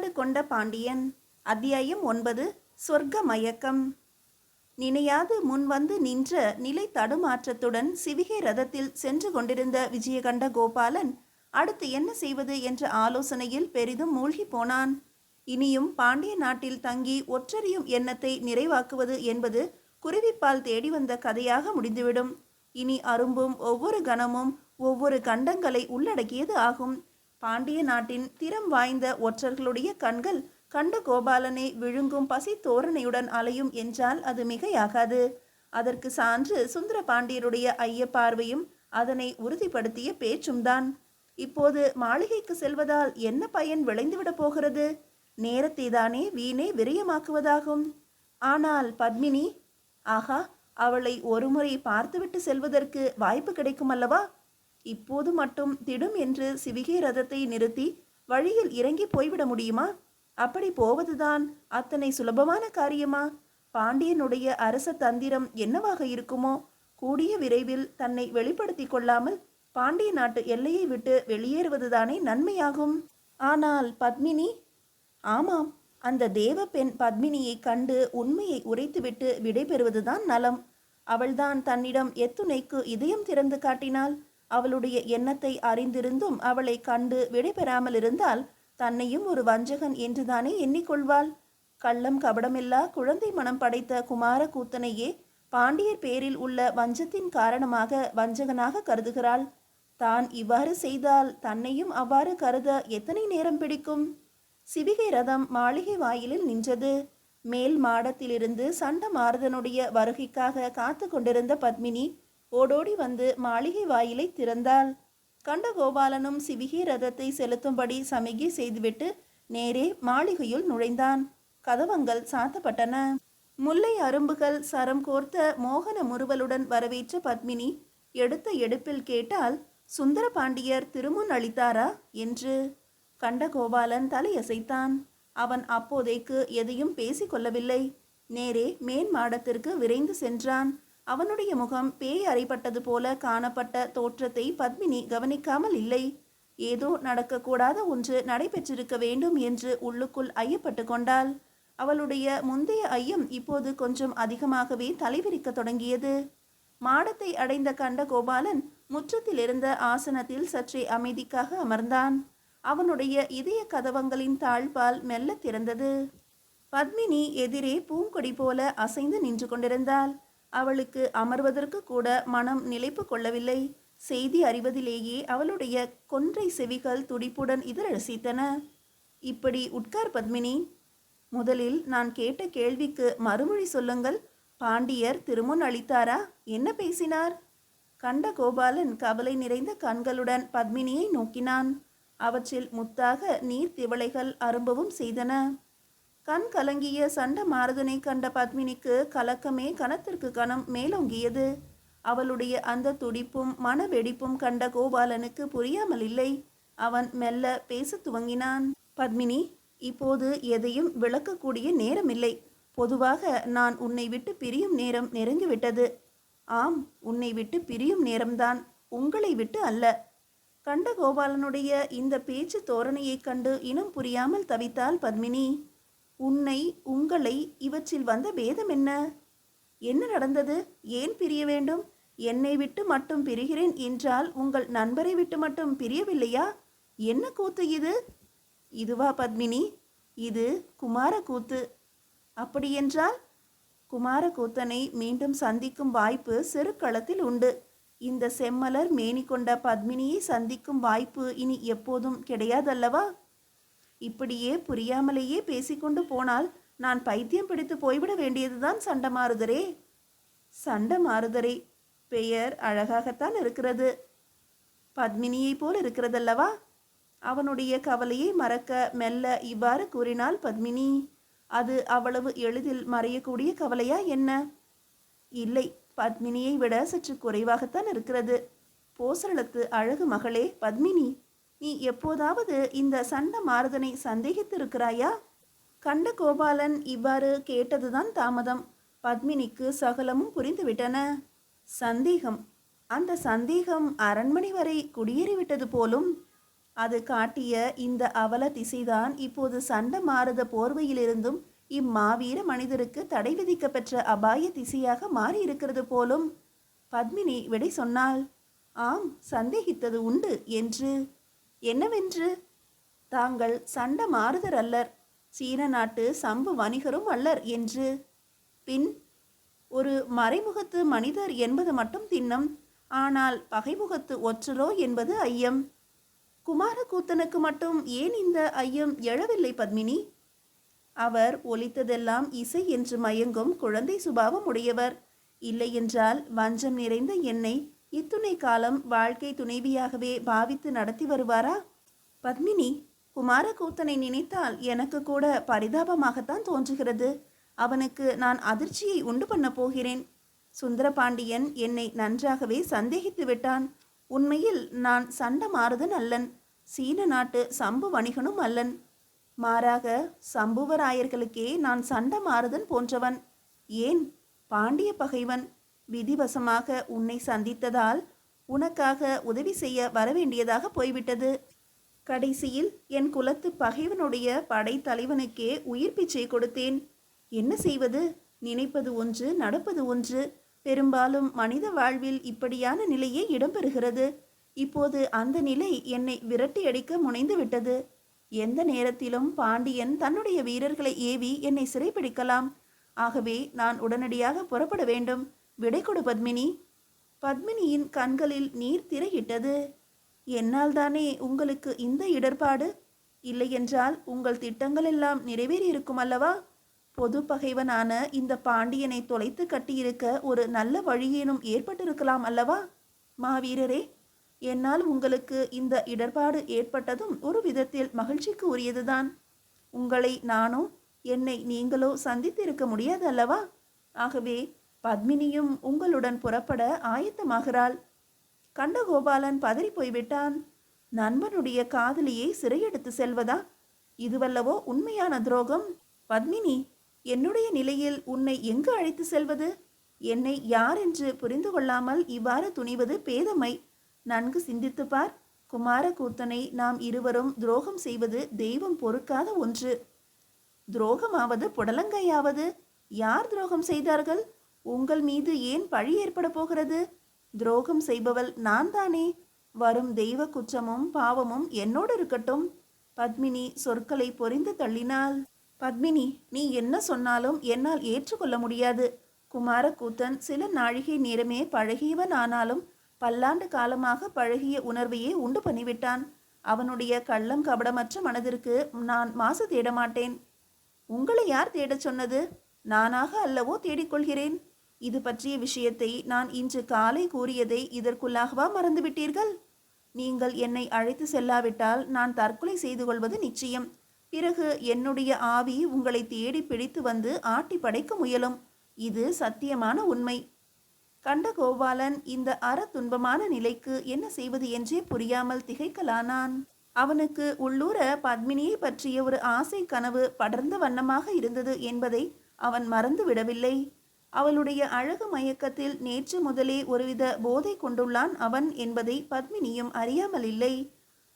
மலைநாடு கொண்ட பாண்டியன். அத்தியாயம் ஒன்பது சொர்க்க மயக்கம் நினையாது முன்வந்து நின்ற நிலை தடுமாற்றத்துடன் சிவிகை ரதத்தில் சென்று கொண்டிருந்த விஜயகண்ட கோபாலன் அடுத்து என்ன செய்வது என்ற ஆலோசனையில் பெரிதும் மூழ்கி போனான். இனியும் பாண்டிய நாட்டில் தங்கி ஒற்றறியும் எண்ணத்தை நிறைவாக்குவது என்பது குருவிப்பால் தேடி வந்த கதையாக முடிந்துவிடும். இனி அரும்பும் ஒவ்வொரு கணமும் ஒவ்வொரு கண்டங்களை உள்ளடக்கியது ஆகும். பாண்டிய நாட்டின் திறம் வாய்ந்த ஒற்றர்களுடைய கண்கள் கண்ட கோபாலனை விழுங்கும் பசி தோரணையுடன் அலையும் என்றால் அது மிகையாகாது. அதற்கு சான்று சுந்தர பாண்டியருடைய ஐய பார்வையும் அதனை உறுதிப்படுத்திய பேச்சும்தான். இப்போது மாளிகைக்கு செல்வதால் என்ன பயன் விளைந்துவிடப் போகிறது? நேரத்தை தானே வீணே விரயமாக்குவதாகும். ஆனால் பத்மினி ஆகா அவளை ஒருமுறை பார்த்துவிட்டு செல்வதற்கு வாய்ப்பு கிடைக்கும் அல்லவா இப்போது மட்டும் திடும் என்று சிவிகை ரதத்தை நிறுத்தி வழியில் இறங்கி போய்விட முடியுமா? அப்படி போவதுதான் அத்தனை சுலபமான காரியமா? பாண்டியனுடைய அரச தந்திரம் என்னவாக இருக்குமோ? கூடிய விரைவில் தன்னை வெளிப்படுத்திக் கொள்ளாமல் பாண்டிய நாட்டு எல்லையை விட்டு வெளியேறுவதுதானே நன்மையாகும். ஆனால் பத்மினி? ஆமாம் அந்த தேவ பெண் பத்மினியை கண்டு உண்மையை உரைத்துவிட்டு விடைபெறுவதுதான் நலம். அவள்தான் தன்னிடம் எத்துணைக்கு இதயம் திறந்து காட்டினாள். அவளுடைய எண்ணத்தை அறிந்திருந்தும் அவளை கண்டு விடைபெறாமல் இருந்தால் தன்னையும் ஒரு வஞ்சகன் என்றுதானே எண்ணிக்கொள்வாள்? கள்ளம் கபடமில்லா குழந்தை மனம் படைத்த குமார கூத்தனையே பாண்டியர் பேரில் உள்ள வஞ்சத்தின் காரணமாக வஞ்சகனாக கருதுகிறாள். தான் இவ்வாறு செய்தால் தன்னையும் அவ்வாறு கருத எத்தனை நேரம் பிடிக்கும்? சிவிகை ரதம் மாளிகை வாயிலில் நின்றது. மேல் மாடத்திலிருந்து சண்ட மாரதனுடைய வருகைக்காக காத்து கொண்டிருந்த பத்மினி ஓடோடி வந்து மாளிகை வாயிலை திறந்தாள். கண்டகோபாலனும் சிவிகி ரதத்தை செலுத்தும்படி சமிகை செய்துவிட்டு நேரே மாளிகையுள் நுழைந்தான். கதவங்கள் சாத்தப்பட்டன. முல்லை அரும்புகள் சரம் கோர்த்த மோகன முறுவலுடன் வரவேற்ற பத்மினி எடுத்த எடுப்பில் கேட்டால் சுந்தர பாண்டியர் திருமுன் அளித்தாரா? என்று. கண்டகோபாலன் தலையசைத்தான். அவன் அப்போதைக்கு எதையும் பேசிக்கொள்ளவில்லை நேரே மேன் மாடத்திற்கு விரைந்து சென்றான். அவனுடைய முகம் பேய் அறைப்பட்டது போல காணப்பட்ட தோற்றத்தை பத்மினி கவனிக்காமல் இல்லை. ஏதோ நடக்கக்கூடாத ஒன்று நடைபெற்றிருக்க வேண்டும் என்று உள்ளுக்குள் ஐயப்பட்டு கொண்டாள். அவளுடைய முந்தைய ஐயம் இப்போது கொஞ்சம் அதிகமாகவே தலைவிரிக்க தொடங்கியது. மாடத்தை அடைந்த கண்ட கோபாலன் முற்றத்தில் இருந்த ஆசனத்தில் சற்றே அமைதிக்காக அமர்ந்தான். அவனுடைய இதய கதவங்களின் தாழ்பால் மெல்ல திறந்தது. பத்மினி எதிரே பூங்கொடி போல அசைந்து நின்று கொண்டிருந்தாள். அவளுக்கு அமர்வதற்கு கூட மனம் நிலைப்பு கொள்ளவில்லை. செய்தி அறிவதிலேயே அவளுடைய கொன்றை செவிகள் துடிப்புடன் இதழ் ரசித்தன இப்படி உட்கார் பத்மினி. முதலில் நான் கேட்ட கேள்விக்கு மறுமொழி சொல்லுங்கள். பாண்டியர் திருமுன் அளித்தாரா? என்ன பேசினார்? கண்ட கோபாலன் கவலை நிறைந்த கண்களுடன் பத்மினியை நோக்கினான். அவற்றில் முத்தாக நீர் திவளைகள் அரும்பவும் செய்தன. கண் கலங்கிய சண்ட மாரதனை கண்ட பத்மினிக்கு கலக்கமே கணத்திற்கு கணம் மேலோங்கியது. அவளுடைய அந்த துடிப்பும் மனவெடிப்பும் கண்ட கோபாலனுக்கு புரியாமல் இல்லை. அவன் மெல்ல பேசத் துவங்கினான். பத்மினி இப்போது எதையும் விளக்கக்கூடிய நேரமில்லை. பொதுவாக நான் உன்னை விட்டு பிரியும் நேரம் நெருங்கிவிட்டது. ஆம் உன்னை விட்டு பிரியும் நேரம்தான் உங்களை விட்டு அல்ல. கண்ட கோபாலனுடைய இந்த பேச்சு தோரணையைக் கண்டு இனம் புரியாமல் தவித்தாள் பத்மினி. உன்னை உங்களை இவற்றில் வந்த பேதம் என்ன? என்ன நடந்தது? ஏன் பிரிய வேண்டும்? என்னை விட்டு மட்டும் பிரிகிறேன் என்றால் உங்கள் நண்பரை விட்டு மட்டும் பிரியவில்லையா? என்ன கூத்து இது? இதுவா பத்மினி? இது குமார கூத்து. அப்படியென்றால் குமார கூத்தனை மீண்டும் சந்திக்கும் வாய்ப்பு சிறுக்களத்தில் உண்டு. இந்த செம்மலர் மேனி கொண்ட பத்மினியை சந்திக்கும் வாய்ப்பு இனி எப்போதும் கிடையாதல்லவா? இப்படியே புரியாமலேயே பேசிக்கொண்டு போனால் நான் பைத்தியம் பிடித்து போய்விட வேண்டியதுதான் சண்டமாருதரே சண்டமாருதரே பெயர் அழகாகத்தான் இருக்கிறது. பத்மினியை போல் இருக்கிறதல்லவா? அவனுடைய கவலையை மறக்க மெல்ல இவ்வாறு கூறினாள் பத்மினி. அது அவ்வளவு எளிதில் மறையக்கூடிய கவலையா என்ன? இல்லை பத்மினியை விட சற்று குறைவாகத்தான் இருக்கிறது. போசரளத்து அழகு மகளே பத்மினி. நீ எப்போதாவது இந்த சண்ட மாறுதனை சந்தேகித்திருக்கிறாயா? கண்ட கோபாலன் இவ்வாறு கேட்டதுதான் தாமதம். பத்மினிக்கு சகலமும் புரிந்துவிட்டன. சந்தேகம். அந்த சந்தேகம் அரண்மனை வரை குடியேறிவிட்டது போலும் அது காட்டிய இந்த அவல திசைதான் இப்போது சண்ட மாறுத போர்வையிலிருந்தும் இம்மாவீர மனிதருக்கு தடை விதிக்கப்பெற்ற அபாய திசையாக மாறியிருக்கிறது போலும். பத்மினி விடை சொன்னாள் ஆம் சந்தேகித்தது உண்டு என்று. என்னவென்று? தாங்கள் சண்ட மாறுதர் அல்லர். சீன நாட்டு சம்பு வணிகரும் அல்லர் என்று. பின் ஒரு மறைமுகத்து மனிதர் என்பது மட்டும் திண்ணம் ஆனால் பகைமுகத்து ஒற்றரோ என்பது ஐயம். குமாரக்கூத்தனுக்கு மட்டும் ஏன் இந்த ஐயம் எழவில்லை பத்மினி? அவர் ஒலித்ததெல்லாம் இசை என்று மயங்கும் குழந்தை சுபாவம் உடையவர். இல்லையென்றால் வஞ்சம் நிறைந்த என்னை இத்துணை காலம் வாழ்க்கை துணைவியாகவே பாவித்து நடத்தி வருவாரா? பத்மினி குமாரக்கூத்தனை நினைத்தால் எனக்கு கூட பரிதாபமாகத்தான் தோன்றுகிறது. அவனுக்கு நான் அதிர்ச்சியை உண்டு பண்ண போகிறேன். சுந்தரபாண்டியன் என்னை நன்றாகவே சந்தேகித்து விட்டான். உண்மையில் நான் சண்ட மாறுதன் அல்லன். சீன நாட்டு சம்பு வணிகனும் அல்லன். மாறாக சம்புவராயர்களுக்கே நான் சண்ட மாறுதன் போன்றவன். ஏன்? பாண்டிய பகைவன். விதிவசமாக உன்னை சந்தித்ததால் உனக்காக உதவி செய்ய வரவேண்டியதாக போய்விட்டது. கடைசியில் என் குலத்து பகைவனுடைய படைத்தலைவனுக்கே உயிர் பிச்சை கொடுத்தேன். என்ன செய்வது? நினைப்பது ஒன்று நடப்பது ஒன்று. பெரும்பாலும் மனித வாழ்வில் இப்படியான நிலையே இடம்பெறுகிறது. இப்போது அந்த நிலை என்னை விரட்டி அடிக்க முனைந்து விட்டது எந்த நேரத்திலும் பாண்டியன் தன்னுடைய வீரர்களை ஏவி என்னை சிறைப்பிடிக்கலாம் ஆகவே நான் உடனடியாக புறப்பட வேண்டும். விடை கொடு பத்மினி. பத்மினியின் கண்களில் நீர் திரையிட்டது. என்னால் தானே உங்களுக்கு இந்த இடர்பாடு? இல்லையென்றால் உங்கள் திட்டங்கள் எல்லாம் நிறைவேறியிருக்கும் அல்லவா? பொது பகைவனான இந்த பாண்டியனை தொலைத்து கட்டியிருக்க ஒரு நல்ல வழியேனும் ஏற்பட்டிருக்கலாம் அல்லவா? மாவீரரே என்னால் உங்களுக்கு இந்த இடர்பாடு ஏற்பட்டதும் ஒரு விதத்தில் மகிழ்ச்சிக்கு உரியதுதான். உங்களை நானோ என்னை நீங்களோ சந்தித்திருக்க முடியாது அல்லவா? ஆகவே பத்மினியும் உங்களுடன் புறப்பட ஆயத்தமாகிறாள். கண்டகோபாலன் பதறி போய்விட்டான் நண்பனுடைய காதலியை சிறையெடுத்து செல்வதா? இதுவல்லவோ உண்மையான துரோகம்? பத்மினி என்னுடைய நிலையில் உன்னை எங்கு அழைத்து செல்வது? என்னை யார் என்று புரிந்து கொள்ளாமல் இவ்வாறு துணிவது பேதமை. நன்கு சிந்தித்து பார். குமாரகூத்தனை நாம் இருவரும் துரோகம் செய்வது தெய்வம் பொறுக்காத ஒன்று. துரோகமாவது புடலங்கையாவது. யார் துரோகம் செய்தார்கள்? உங்கள் மீது ஏன் பழி ஏற்பட போகிறது? துரோகம் செய்பவள் நான் தானே வரும் தெய்வ குற்றமும் பாவமும் என்னோடு இருக்கட்டும். பத்மினி சொற்களை பொறிந்து தள்ளினாள். பத்மினி நீ என்ன சொன்னாலும் என்னால் ஏற்றுக்கொள்ள முடியாது. குமாரக்கூத்தன் சில நாழிகை நேரமே பழகியவன் ஆனாலும் பல்லாண்டு காலமாக பழகிய உணர்வையே உண்டு பண்ணிவிட்டான். அவனுடைய கள்ளம் கபடமற்ற மனதிற்கு நான் மாசு தேட மாட்டேன் உங்களை யார் தேடச் சொன்னது? நானாக அல்லவோ தேடிக்கொள்கிறேன். இது பற்றிய விஷயத்தை நான் இன்று காலை கூறியதை இதற்குள்ளாகவா மறந்துவிட்டீர்கள்? நீங்கள் என்னை அழைத்து செல்லாவிட்டால் நான் தற்கொலை செய்து கொள்வது நிச்சயம். பிறகு என்னுடைய ஆவி உங்களை தேடி பிடித்து வந்து ஆட்டி படைக்க முயலும். இது சத்தியமான உண்மை. கண்ட கோபாலன் இந்த அற துன்பமான நிலைக்கு என்ன செய்வது என்றே புரியாமல் திகைக்கலானான். அவனுக்கு உள்ளூர பத்மினியை பற்றிய ஒரு ஆசை கனவு படர்ந்த வண்ணமாக இருந்தது என்பதை அவன் மறந்து விடவில்லை அவளுடைய அழகு மயக்கத்தில் நேற்று முதலே ஒருவித போதை கொண்டுள்ளான் அவன் என்பதை பத்மினியும் அறியாமல் இல்லை.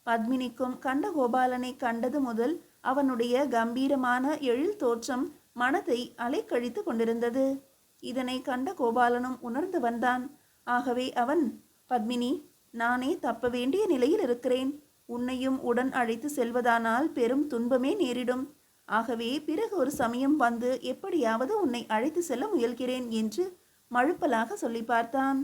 பத்மினிக்கும் கண்டகோபாலனை கண்டது முதல் அவனுடைய கம்பீரமான எழில் தோற்றம் மனத்தை அலைக்கழித்து கொண்டிருந்தது. இதனை கண்ட கோபாலனும் உணர்ந்து வந்தான். ஆகவே அவன் பத்மினி நானே தப்ப வேண்டிய நிலையில் இருக்கிறேன். உன்னையும் உடன் அழைத்து செல்வதானால் பெரும் துன்பமே நேரிடும். ஆகவே பிறகு ஒரு சமயம் வந்து எப்படியாவது உன்னை அழைத்து செல்ல முயல்கிறேன் என்று மழுப்பலாக சொல்லி பார்த்தான்.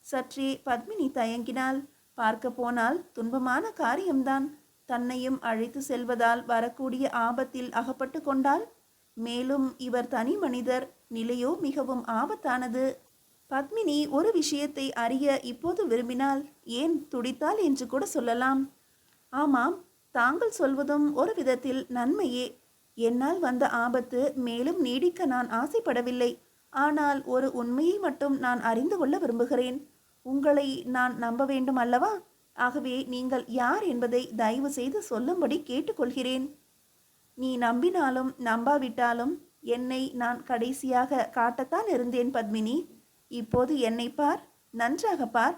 சற்றே பத்மினி தயங்கினாள். பார்க்க போனால் துன்பமான காரியம்தான். தன்னையும் அழைத்து செல்வதால் வரக்கூடிய ஆபத்தில் அகப்பட்டு கொண்டால் மேலும் இவர் தனி மனிதர் நிலையோ மிகவும் ஆபத்தானது. பத்மினி ஒரு விஷயத்தை அறிய இப்போது விரும்பினால் ஏன் துடித்தாள் என்று கூட சொல்லலாம். ஆமாம் தாங்கள் சொல்வதும் ஒரு விதத்தில் நன்மையே. என்னால் வந்த ஆபத்து மேலும் நீடிக்க நான் ஆசைப்படவில்லை. ஆனால் ஒரு உண்மையை மட்டும் நான் அறிந்து கொள்ள விரும்புகிறேன். உங்களை நான் நம்ப வேண்டும் அல்லவா? ஆகவே நீங்கள் யார் என்பதை தயவு செய்து சொல்லும்படி கேட்டுக்கொள்கிறேன். நீ நம்பினாலும் நம்பாவிட்டாலும் என்னை நான் கடைசியாக காட்டத்தான் இருந்தேன் பத்மினி. இப்போது என்னை பார் நன்றாக பார்.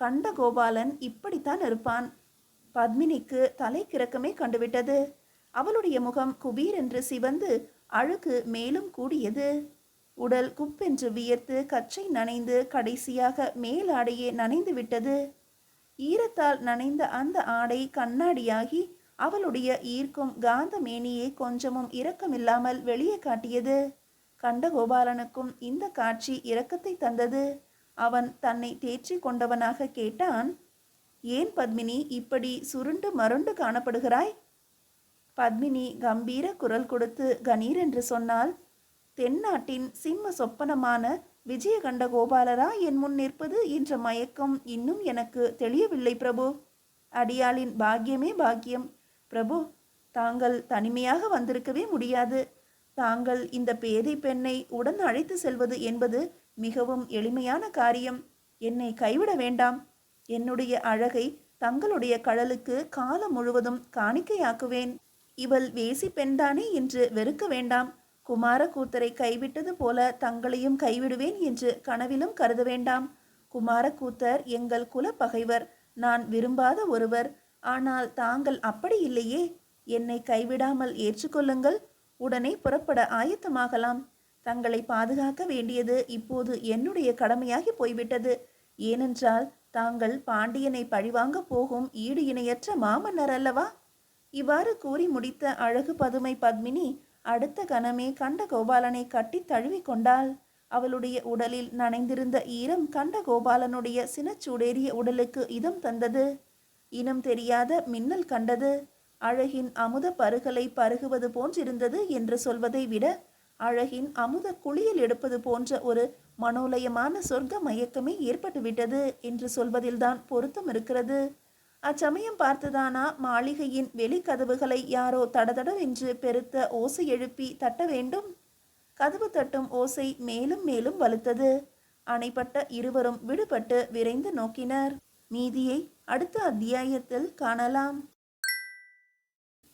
கண்ட கோபாலன் இப்படித்தான் இருப்பான். பத்மினிக்கு தலைக்கிறக்கமே கண்டுவிட்டது. அவளுடைய முகம் குபீர் என்று சிவந்து அழுக்கு மேலும் கூடியது. உடல் குப்பென்று வியர்த்து கச்சை நனைந்து கடைசியாக மேலாடையே நனைந்து விட்டது. ஈரத்தால் நனைந்த அந்த ஆடை கண்ணாடியாகி அவளுடைய ஈர்க்கும் காந்த மேனியை கொஞ்சமும் இரக்கமில்லாமல் வெளியே காட்டியது. கண்டகோபாலனுக்கும் இந்த காட்சி இரக்கத்தை தந்தது. அவன் தன்னை தேற்றிக் கொண்டவனாக கேட்டான் ஏன் பத்மினி இப்படி சுருண்டு மருண்டு காணப்படுகிறாய்? பத்மினி கம்பீர குரல் கொடுத்து கணீர் என்று சொன்னால் தென்னாட்டின் சிம்ம சொப்பனமான விஜயகண்ட கோபாலரா என் முன் நிற்பது என்ற மயக்கம் இன்னும் எனக்கு தெளியவில்லை பிரபு. அடியாளின் பாக்கியமே பாக்கியம். பிரபு தாங்கள் தனிமையாக வந்திருக்கவே முடியாது. தாங்கள் இந்த பேதை பெண்ணை உடன் அழைத்து செல்வது என்பது மிகவும் எளிமையான காரியம். என்னை கைவிட வேண்டாம். என்னுடைய அழகை தங்களுடைய கடலுக்கு காலம் முழுவதும் காணிக்கையாக்குவேன். இவள் வேசி பெண்தானே என்று வெறுக்க வேண்டாம். குமாரக்கூத்தரை கைவிட்டது போல தங்களையும் கைவிடுவேன் என்று கனவிலும் கருத வேண்டாம். குமாரக்கூத்தர் எங்கள் குல பகைவர் நான் விரும்பாத ஒருவர். ஆனால் தாங்கள் அப்படி இல்லையே. என்னை கைவிடாமல் ஏற்றுக்கொள்ளுங்கள். உடனே புறப்பட ஆயத்தமாகலாம். தங்களை பாதுகாக்க வேண்டியது இப்போது என்னுடைய கடமையாகி போய்விட்டது. ஏனென்றால் தாங்கள் பாண்டியனை பழிவாங்க போகும் ஈடு இணையற்ற மாமன்னர் அல்லவா இவ்வாறு கூறி முடித்த அழகு பதுமை பத்மினி அடுத்த கணமே கண்ட கோபாலனை கட்டி தழுவி கொண்டாள் அவளுடைய உடலில் நனைந்திருந்த ஈரம் கண்ட கோபாலனுடைய சினச்சூடேறிய உடலுக்கு இதம் தந்தது. இனம் தெரியாத மின்னல் கண்டது. அழகின் அமுத பருகலை பருகுவது போன்றிருந்தது என்று சொல்வதை விட அழகின் அமுத குளியல் எடுப்பது போன்ற ஒரு மனோலயமான சொர்க்க மயக்கமே ஏற்பட்டுவிட்டது என்று சொல்வதில்தான் பொருத்தம் இருக்கிறது. அச்சமயம் பார்த்துதானா மாளிகையின் வெளிக்கதவுகளை யாரோ தடதடவென்று பெருத்த ஓசை எழுப்பி தட்ட வேண்டும்? கதவு தட்டும் ஓசை மேலும் மேலும் வலுத்தது. அணைப்பட்ட இருவரும் விடுபட்டு விரைந்து நோக்கினர். மீதியை அடுத்த அத்தியாயத்தில் காணலாம்.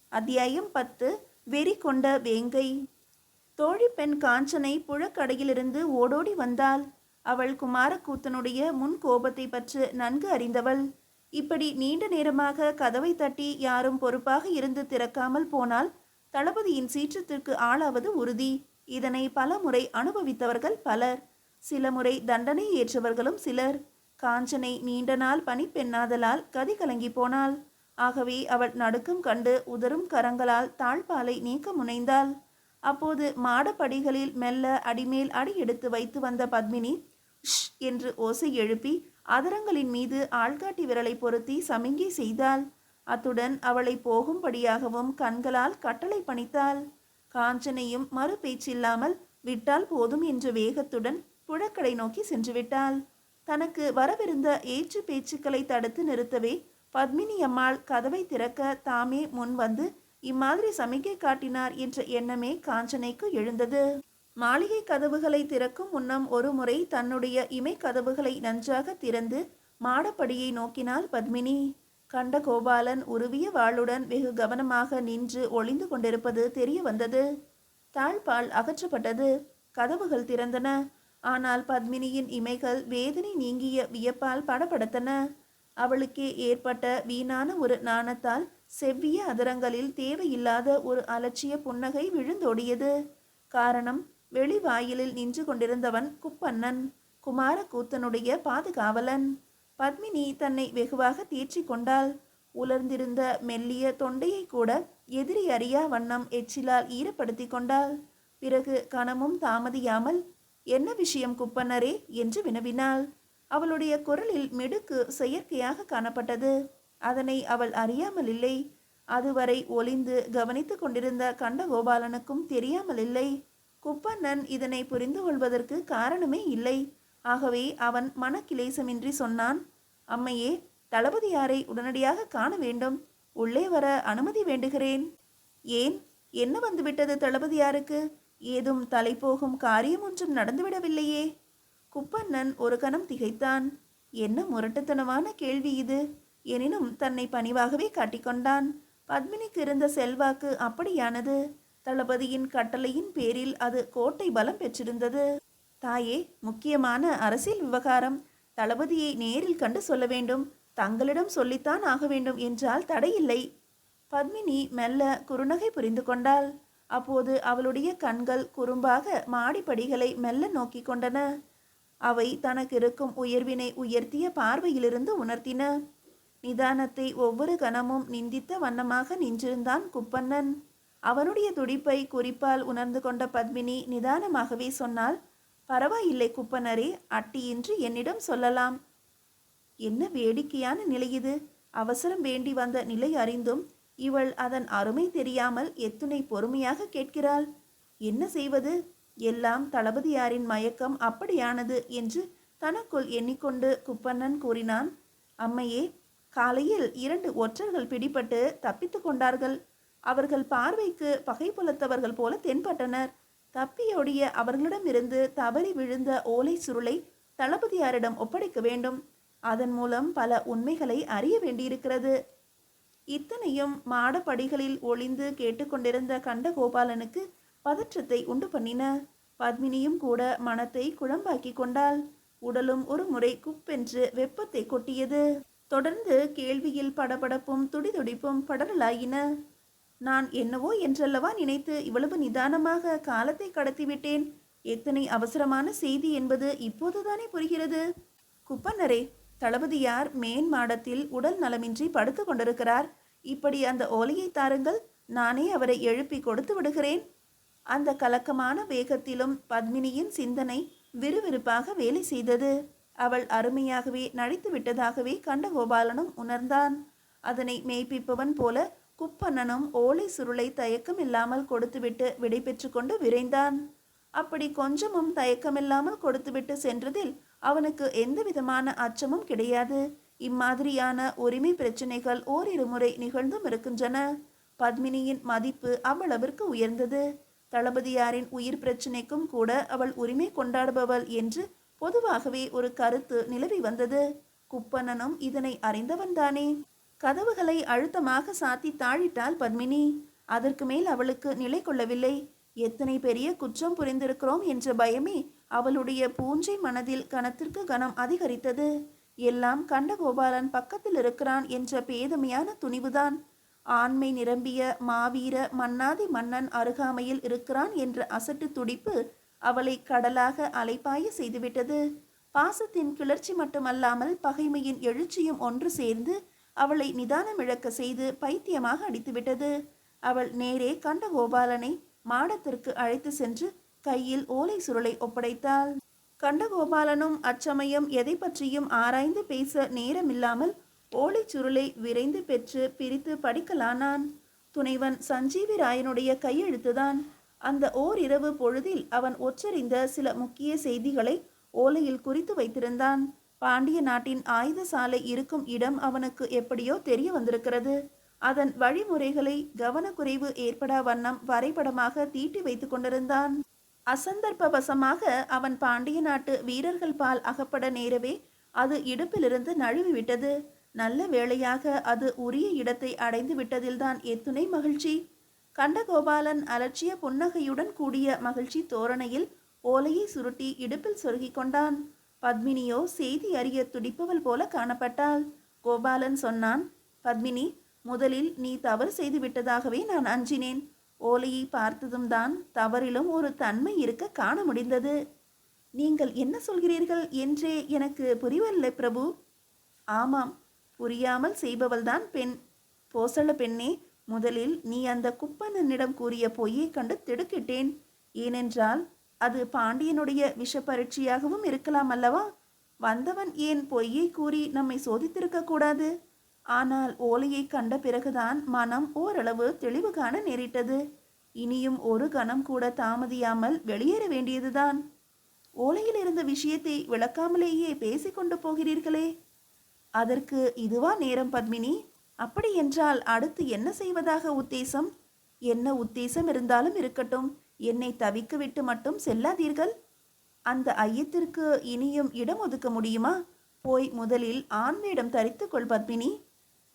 அத்தியாயம் பத்து. வெறி கொண்ட வேங்கை. தோழி பெண் காஞ்சனை புழக்கடையிலிருந்து ஓடோடி வந்தாள். அவள் குமாரக்கூத்தனுடைய முன் கோபத்தை பற்றி நன்கு அறிந்தவள். இப்படி நீண்ட நேரமாக கதவை தட்டி யாரும் பொறுப்பாக இருந்து திறக்காமல் போனால் தளபதியின் சீற்றத்திற்கு ஆளாவது உறுதி. இதனை பல முறை அனுபவித்தவர்கள் பலர். சில முறை தண்டனை ஏற்றவர்களும் சிலர். காஞ்சனை நீண்ட நாள் பணிப்பெண்ணாதலால் கதி கலங்கி போனாள். ஆகவே அவள் நடுக்கம் கண்டு உதரும் கரங்களால் தாழ்பாலை நீக்க முனைந்தாள். அப்போது மாடப்படிகளில் மெல்ல அடிமேல் அடி எடுத்து வைத்து வந்த பத்மினி ஷ் என்று ஓசை எழுப்பி அதரங்களின் மீது ஆள்காட்டி விரலை பொருத்தி சமிங்கை செய்தாள். அத்துடன் அவளை போகும்படியாகவும் கண்களால் கட்டளை பணித்தாள். காஞ்சனையும் மறு பேச்சில்லாமல் விட்டால் போதும் என்ற வேகத்துடன் புழக்கடை நோக்கி சென்றுவிட்டாள் தனக்கு வரவிருந்த ஏற்று பேச்சுக்களை தடுத்து நிறுத்தவே பத்மினி அம்மாள் கதவை திறக்க தாமே முன் வந்து இம்மாதிரி சமிக்கை காட்டினார் என்ற எண்ணமே காஞ்சனைக்கு எழுந்தது. மாளிகை கதவுகளை திறக்கும் முன்னம் ஒரு முறை தன்னுடைய இமை கதவுகளை நன்றாக திறந்து மாடப்படியை நோக்கினாள் பத்மினி. கண்ட கோபாலன் உருவிய வாளுடன் வெகு கவனமாக நின்று ஒளிந்து கொண்டிருப்பது தெரிய வந்தது. தாழ்பால் அகற்றப்பட்டது. கதவுகள் திறந்தன. ஆனால் பத்மினியின் இமைகள் வேதனை நீங்கிய வியப்பால் படப்படுத்தன அவளுக்கே ஏற்பட்ட வீணான ஒரு நாணத்தால் செவ்விய அதரங்களில் தேவையில்லாத ஒரு அலட்சிய புன்னகை விழுந்தோடியது. காரணம் வெளிவாயிலில் நின்று கொண்டிருந்தவன் குப்பண்ணன் குமாரக்கூத்தனுடைய பாதுகாவலன். பத்மினி தன்னை வெகுவாக தேற்றி கொண்டாள். உலர்ந்திருந்த மெல்லிய தொண்டையை கூட எதிரி அறியா வண்ணம் எச்சிலால் ஈரப்படுத்தி கொண்டாள். பிறகு கணமும் தாமதியாமல் என்ன விஷயம் குப்பனரே என்று வினவினாள். அவளுடைய குரலில் மிடுக்கு செயற்கையாக காணப்பட்டது. அதனை அவள் அறியாமல் இல்லை. அதுவரை ஒளிந்து கவனித்து கொண்டிருந்த கண்டகோபாலனுக்கும் தெரியாமல் இல்லை. குப்பண்ணன் இதனை புரிந்து கொள்வதற்கு காரணமே இல்லை. ஆகவே அவன் மனக்கிலேசமின்றி சொன்னான் அம்மையே தளபதியாரை உடனடியாக காண வேண்டும். உள்ளே வர அனுமதி வேண்டுகிறேன். ஏன்? என்ன வந்துவிட்டது தளபதியாருக்கு? ஏதும் தலைப்போகும் காரியம் ஒன்றும் நடந்துவிடவில்லையே. குப்பண்ணன் ஒரு கணம் திகைத்தான். என்ன முரட்டுத்தனமான கேள்வி இது. எனினும் தன்னை பணிவாகவே காட்டிக்கொண்டான் பத்மினிக்கு இருந்த செல்வாக்கு அப்படியானது. தளபதியின் கட்டளையின் பேரில் அது கோட்டை பலம் பெற்றிருந்தது. தாயே முக்கியமான அரசியல் விவகாரம். தளபதியை நேரில் கண்டு சொல்ல வேண்டும். தங்களிடம் சொல்லித்தான் ஆக வேண்டும் என்றால் தடையில்லை. பத்மினி மெல்ல குறுநகை புரிந்து கொண்டாள். அப்போது அவளுடைய கண்கள் குறும்பாக மாடிப்படிகளை மெல்ல நோக்கிக் கொண்டன. அவை தனக்கு இருக்கும் உயர்வினை உயர்த்திய பார்வையிலிருந்து உணர்த்தின. நிதானத்தை ஒவ்வொரு கணமும் நிந்தித்த வண்ணமாக நின்றிருந்தான் குப்பண்ணன். அவனுடைய துடிப்பை குறிப்பால் உணர்ந்து கொண்ட பத்மினி நிதானமாகவே சொன்னால் பரவாயில்லை குப்பனரே அட்டியின்றி என்னிடம் சொல்லலாம். என்ன வேடிக்கையான நிலை இது. அவசரம் வேண்டி வந்த நிலை அறிந்தும் இவள் அதன் அருமை தெரியாமல் எத்துணை பொறுமையாக கேட்கிறாள். என்ன செய்வது? எல்லாம் தளபதியாரின் மயக்கம் அப்படியானது என்று தனக்குள் எண்ணிக்கொண்டு குப்பண்ணன் கூறினான். அம்மையே காலையில் இரண்டு ஒற்றர்கள் பிடிபட்டு தப்பித்து கொண்டார்கள். அவர்கள் பார்வைக்கு பகை புலத்தவர்கள் போல தென்பட்டனர். தப்பியோடிய அவர்களிடமிருந்து தவறி விழுந்த ஓலை சுருளை தளபதியாரிடம் ஒப்படைக்க வேண்டும். அதன் மூலம் பல உண்மைகளை அறிய வேண்டியிருக்கிறது. இத்தனையும் மாடப்படிகளில் ஒளிந்து கேட்டுக்கொண்டிருந்த கண்டகோபாலனுக்கு பதற்றத்தை உண்டு பண்ணின. பத்மினியும் கூட மனத்தை குழம்பாக்கி கொண்டாள். உடலும் ஒரு முறை குப்பென்று வெப்பத்தை கொட்டியது. தொடர்ந்து கேள்வியில் படபடப்பும் துடிதுடிப்பும் படரலாயின. நான் என்னவோ என்றல்லவா நினைத்து இவ்வளவு நிதானமாக காலத்தை கடத்திவிட்டேன். எத்தனை அவசரமான செய்தி என்பது இப்போதுதானே புரிகிறது. குப்பனரே தளபதியார் மேன் மாடத்தில் உடல் நலமின்றி படுத்து கொண்டிருக்கிறார். இப்படி அந்த ஓலையை தாருங்கள் நானே அவரை எழுப்பி கொடுத்து விடுகிறேன். அந்த கலக்கமான வேகத்திலும் பத்மினியின் சிந்தனை விறுவிறுப்பாக வேலை செய்தது. அவள் அருமையாகவே நடித்து விட்டதாகவே கண்டகோபாலனும் உணர்ந்தான். அதனை மெய்ப்பிப்பவன் போல குப்பண்ணனும் ஓலை சுருளை தயக்கம் இல்லாமல் கொடுத்துவிட்டு விடை கொண்டு விரைந்தான். அப்படி கொஞ்சமும் தயக்கமில்லாமல் கொடுத்துவிட்டு சென்றதில் அவனுக்கு எந்த விதமான அச்சமும் கிடையாது. இம்மாதிரியான உரிமை பிரச்சனைகள் ஓரிரு முறை நிகழ்ந்தும் இருக்கின்றன. பத்மினியின் மதிப்பு அவ்வளவிற்கு உயர்ந்தது. தளபதியாரின் உயிர் பிரச்சனைக்கும் கூட அவள் உரிமை கொண்டாடுபவள் என்று பொதுவாகவே ஒரு கருத்து நிலவி வந்தது. குப்பண்ணனும் இதனை அறிந்தவன்தானே? கதவுகளை அழுத்தமாக சாத்தி தாழிட்டாள் பத்மினி. அதற்கு மேல் அவளுக்கு நிலை கொள்ளவில்லை. எத்தனை பெரிய குற்றம் புரிந்திருக்கிறோம் என்ற பயமே அவளுடைய பூஞ்சை மனதில் கணத்திற்கு கணம் அதிகரித்தது. எல்லாம் கண்டகோபாலன் பக்கத்தில் இருக்கிறான் என்ற பேதமையான துணிவுதான். ஆண்மை நிரம்பிய மாவீர மன்னாதி மன்னன் அருகாமையில் இருக்கிறான் என்ற அசட்டு துடிப்பு அவளை கடலாக அலைப்பாய செய்துவிட்டது. பாசத்தின் கிளர்ச்சி மட்டுமல்லாமல் பகைமையின் எழுச்சியும் ஒன்று சேர்ந்து அவளை நிதானம் இழக்க செய்து பைத்தியமாக அடித்துவிட்டது. அவள் நேரே கண்டகோபாலனை மாடத்திற்கு அழைத்து சென்று கையில் ஓலை சுருளை ஒப்படைத்தாள். கண்டகோபாலனும் அச்சமயம் எதை பற்றியும் ஆராய்ந்து பேச நேரமில்லாமல் ஓலைச் சுருளை விரைந்து பெற்று பிரித்து படிக்கலானான். துணைவன் சஞ்சீவி ராயனுடைய கையெழுத்துதான். அந்த ஓரிரவு பொழுதில் அவன் ஒற்றறிந்த சில முக்கிய செய்திகளை ஓலையில் குறித்து வைத்திருந்தான். பாண்டிய நாட்டின் ஆயுத சாலை இருக்கும் இடம் அவனுக்கு எப்படியோ தெரிய வந்திருக்கிறது. அதன் வழிமுறைகளை கவனக்குறைவு ஏற்படா வண்ணம் வரைபடமாக தீட்டி வைத்துக் கொண்டிருந்தான். அசந்தர்ப்பவசமாக அவன் பாண்டிய நாட்டு வீரர்கள் பால் அகப்பட நேரவே அது இடுப்பிலிருந்து நழுவி விட்டது நல்ல வேளையாக அது உரிய இடத்தை அடைந்து விட்டதில்தான் எத்துணை மகிழ்ச்சி. கண்டகோபாலன் அலட்சிய புன்னகையுடன் கூடிய மகிழ்ச்சி தோரணையில் ஓலையை சுருட்டி இடுப்பில் சொருகிக் கொண்டான். பத்மினியோ செய்தி அறிய துடிப்பவள் போல காணப்பட்டாள். கோபாலன் சொன்னான் பத்மினி முதலில் நீ தவறு செய்து விட்டதாகவே நான் அஞ்சினேன். ஓலையை பார்த்ததும் தான் தவறிலும் ஒரு தன்மை இருக்க காண முடிந்தது. நீங்கள் என்ன சொல்கிறீர்கள் என்றே எனக்கு புரியவில்லை பிரபு. ஆமாம் புரியாமல் செய்பவள்தான் பெண். போசள பெண்ணே முதலில் நீ அந்த குப்பனனிடம் கூறிய பொய்யை கண்டு திடுக்கிட்டேன். ஏனென்றால் அது பாண்டியனுடைய விஷப்பரீட்சையாகவும் இருக்கலாம் அல்லவா? வந்தவன் ஏன் பொய்யை கூறி நம்மை சோதித்திருக்க கூடாது? ஆனால் ஓலையை கண்ட பிறகுதான் மனம் ஓரளவு தெளிவு காண நேரிட்டது. இனியும் ஒரு கணம் கூட தாமதியாமல் வெளியேற வேண்டியதுதான். ஓலையில் இருந்த விஷயத்தை விளக்காமலேயே பேசிக்கொண்டு போகிறீர்களே. அதற்கு இதுவா நேரம் பத்மினி? அப்படி என்றால் அடுத்து என்ன செய்வதாக உத்தேசம்? என்ன உத்தேசம் இருந்தாலும் இருக்கட்டும். என்னை தவிக்க விட்டு மட்டும் செல்லாதீர்கள். அந்த ஐயத்திற்கு இனியும் இடம் ஒதுக்க முடியுமா? போய் முதலில் ஆண் வேடம் தரித்துக் கொள் பத்மினி.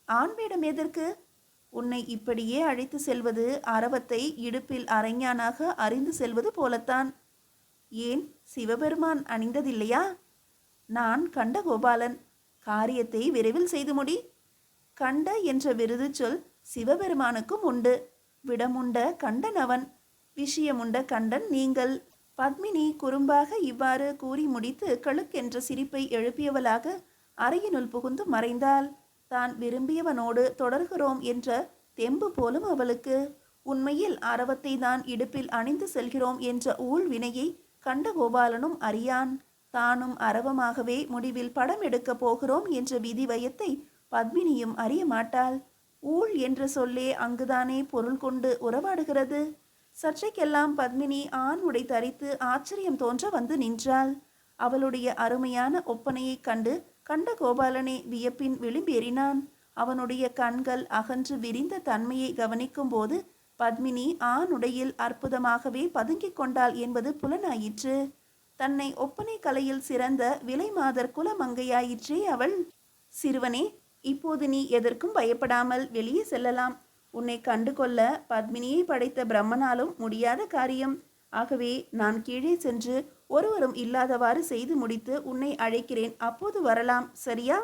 ஆண் வேடம் எதற்கு? உன்னை இப்படியே அழைத்து செல்வது அரவத்தை இடுப்பில் அரைஞானாக அறிந்து செல்வது போலத்தான். ஏன் சிவபெருமான் அணிந்ததில்லையா? நான் கண்ட கோபாலன் காரியத்தை விரைவில் செய்து முடி. கண்ட என்ற விருது சொல் சிவபெருமானுக்கும் உண்டு. விடமுண்ட கண்டன் அவன் விஷயமுண்ட கண்டன் நீங்கள். பத்மினி குறும்பாக இவ்வாறு கூறி முடித்து கழுக்கென்ற சிரிப்பை எழுப்பியவளாக அறையினுள் புகுந்து மறைந்தாள். தான் விரும்பியவனோடு தொடர்கிறோம் என்ற தெம்பு போலும் அவளுக்கு. உண்மையில் அரவத்தை தான் இடுப்பில் அணிந்து செல்கிறோம் என்ற ஊழ் வினையை கண்ட கோபாலனும் அறியான். தானும் அரவமாகவே முடிவில் படம் எடுக்கப் போகிறோம் என்ற விதி வயத்தை பத்மினியும் அறிய மாட்டாள். ஊழ் என்ற சொல்லே அங்குதானே பொருள் கொண்டு உறவாடுகிறது. சற்றைக்கெல்லாம் பத்மினி ஆண் உடை தரித்து ஆச்சரியம் தோன்ற வந்து நின்றாள். அவளுடைய அருமையான ஒப்பனையைக் கண்டு கண்ட கோபாலனே வியப்பின் விளிம்பேறினான் அவனுடைய கண்கள் அகன்று விரிந்த தன்மையை கவனிக்கும் போது பத்மினி ஆணுடையில் அற்புதமாகவே பதுங்கிக் கொண்டாள் என்பது புலனாயிற்று. தன்னை ஒப்பனை கலையில் சிறந்த விலைமாதர் குலமங்கையாயிற்றே அவள். சிறுவனே இப்போது நீ எதற்கும் பயப்படாமல் வெளியே செல்லலாம். உன்னை கண்டு கொள்ள பத்மினியை படைத்த பிரம்மனாலும் முடியாத காரியம். ஆகவே நான் கீழே சென்று ஒருவரும் இல்லாதவாறு செய்து முடித்து உன்னை அழைக்கிறேன். அப்போது வரலாம் சரியா?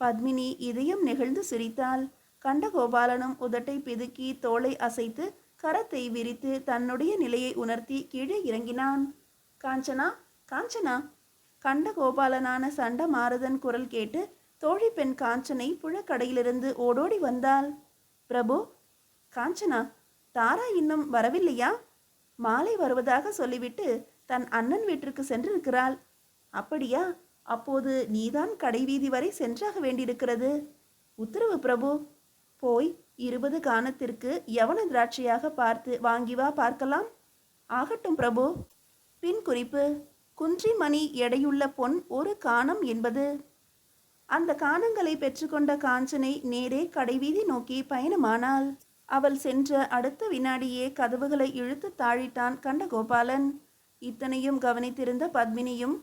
பத்மினி இதயம் நெகிழ்ந்து சிரித்தாள். கண்டகோபாலனும் உதட்டை பிதுக்கி தோளை அசைத்து கரத்தை விரித்து தன்னுடைய நிலையை உணர்த்தி கீழே இறங்கினான். காஞ்சனா காஞ்சனா? கண்டகோபாலனான சண்ட மாறுதன் குரல் கேட்டு தோழி பெண் காஞ்சனை புழக்கடையிலிருந்து ஓடோடி வந்தாள். பிரபு காஞ்சனா தாரா இன்னும் வரவில்லையா? மாலை வருவதாக சொல்லிவிட்டு தன் அண்ணன் வீட்டிற்கு சென்றிருக்கிறாள். அப்படியா? அப்போது நீதான் கடைவீதி வரை சென்றாக வேண்டியிருக்கிறது. உத்தரவு பிரபு. போய் இருபது கானத்திற்கு யவன திராட்சையாக பார்த்து வாங்கி வா பார்க்கலாம். ஆகட்டும் பிரபு. பின் குறிப்பு. குன்றிமணி எடையுள்ள பொன் ஒரு கானம் என்பது. அந்த காணங்களை பெற்றுக்கொண்ட காஞ்சனை நேரே கடைவீதி நோக்கி பயணமானாள். அவள் சென்ற அடுத்த வினாடியே கதவுகளை இழுத்து தாழிட்டான் கண்டகோபாலன் இத்தனையும் கவனித்திருந்த பத்மினியும்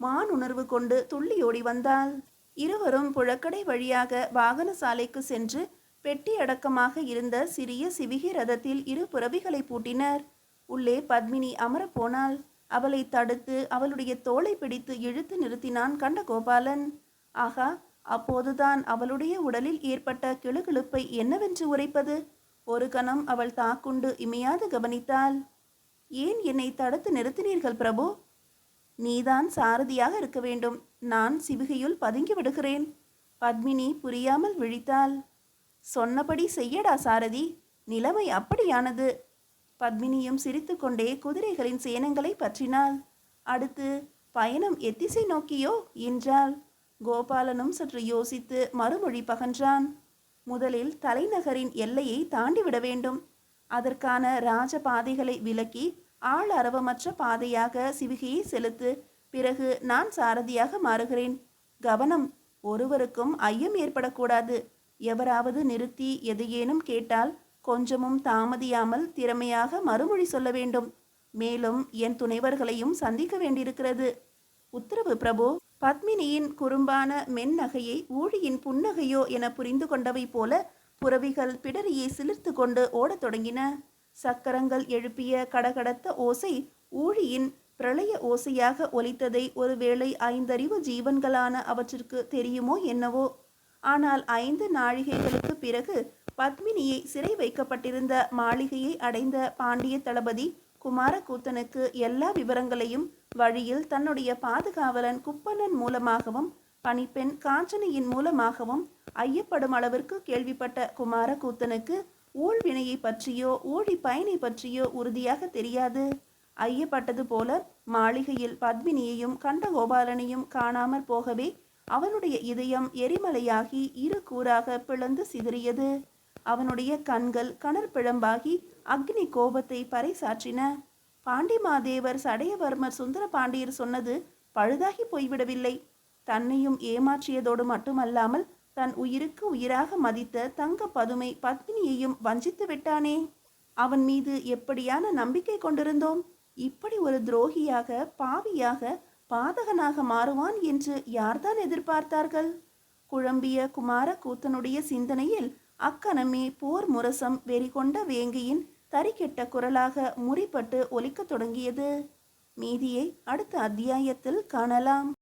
மான் உணர்வு கொண்டு துள்ளி ஓடி வந்தாள். இருவரும் புழக்கடை வழியாக வாகன சாலைக்கு சென்று பெட்டி அடக்கமாக இருந்த சிறிய சிவிகி ரதத்தில் இரு புறவிகளை பூட்டினர். உள்ளே பத்மினி அமரப்போனாள் அவளை தடுத்து அவளுடைய தோளை பிடித்து இழுத்து நிறுத்தினான் கண்டகோபாலன் ஆகா அப்போதுதான் அவளுடைய உடலில் ஏற்பட்ட கிளுகிளுப்பை என்னவென்று உரைப்பது? ஒரு கணம் அவள் தாக்குண்டு இமையாது கவனித்தாள். ஏன் என்னை தடுத்து நிறுத்தினீர்கள் பிரபு? நீதான் சாரதியாக இருக்க வேண்டும். நான் சிவிகையுள் பதுங்கி விடுகிறேன். பத்மினி புரியாமல் விழித்தாள். சொன்னபடி செய்யடா சாரதி. நிலைமை அப்படியானது. பத்மினியும் சிரித்துக்கொண்டே குதிரைகளின் சேனங்களை பற்றினாள். அடுத்து பயணம் எத்திசை நோக்கியோ? என்றாள். கோபாலனும் சற்று யோசித்து மறுமொழி பகன்றான் முதலில் தலைநகரின் எல்லையை தாண்டிவிட வேண்டும். அதற்கான ராஜ பாதைகளை விலக்கி ஆள் அரவமற்ற பாதையாக சிவிகையை செலுத்து பிறகு நான் சாரதியாக மாறுகிறேன். கவனம் ஒருவருக்கும் ஐயம் ஏற்படக்கூடாது. எவராவது நிறுத்தி எதையேனும் கேட்டால் கொஞ்சமும் தாமதியாமல் திறமையாக மறுமொழி சொல்ல வேண்டும். மேலும் என் துணைவர்களையும் சந்திக்க வேண்டியிருக்கிறது. உத்தரவு பிரபு. பத்மினியின் குறும்பான மென்னகையை ஊழியின் புன்னகையோ என புரிந்து கொண்டவை போல புறவிகள் பிடரியை சிலிர்த்து கொண்டு ஓடத் தொடங்கின. சக்கரங்கள் எழுப்பிய கடகடத்த ஓசை ஊழியின் பிரளய ஓசையாக ஒலித்ததை ஒருவேளை ஐந்தறிவு ஜீவன்களான அவற்றிற்கு தெரியுமோ என்னவோ. ஆனால் ஐந்து நாழிகைகளுக்கு பிறகு பத்மினியை சிறை வைக்கப்பட்டிருந்த மாளிகையை அடைந்த பாண்டிய தளபதி குமாரக்கூத்தனுக்கு எல்லா விவரங்களையும் வழியில் தன்னுடைய பாதுகாவலன் குப்பனன் மூலமாகவும் பணிப்பெண் காஞ்சனியின் மூலமாகவும் ஐயப்படும் அளவிற்கு கேள்விப்பட்ட குமாரக்கூத்தனுக்கு ஊழ்வினையை பற்றியோ ஊழி பயனை பற்றியோ உறுதியாக தெரியாது. ஐயப்பட்டது போல மாளிகையில் பத்மினியையும் கண்டகோபாலனையும் காணாமற் போகவே அவனுடைய இதயம் எரிமலையாகி இரு கூறாக பிளந்து சிதறியது. அவனுடைய கண்கள் கணற்பிழம்பாகி அக்னி கோபத்தை பறைசாற்றின. பாண்டிமாதேவர் சடையவர்மர் சுந்தர பாண்டியர் சொன்னது பழுதாகி போய்விடவில்லை. தன்னையும் ஏமாற்றியதோடு மட்டுமல்லாமல் தன் உயிருக்கு உயிராக மதித்த தங்க பதுமை பத்மினியையும் வஞ்சித்து விட்டானே. அவன் மீது எப்படியான நம்பிக்கை கொண்டிருந்தோம்? இப்படி ஒரு துரோகியாக பாவியாக பாதகனாக மாறுவான் என்று யார்தான் எதிர்பார்த்தார்கள்? குழம்பிய குமார கூத்தனுடைய சிந்தனையில் அக்கணமே போர் முரசம் வெறிகொண்ட வேங்கையின் தறிக்கெட்ட குரலாக முறிப்பட்டு ஒலிக்கத் தொடங்கியது. மீதியை அடுத்த அத்தியாயத்தில் காணலாம்.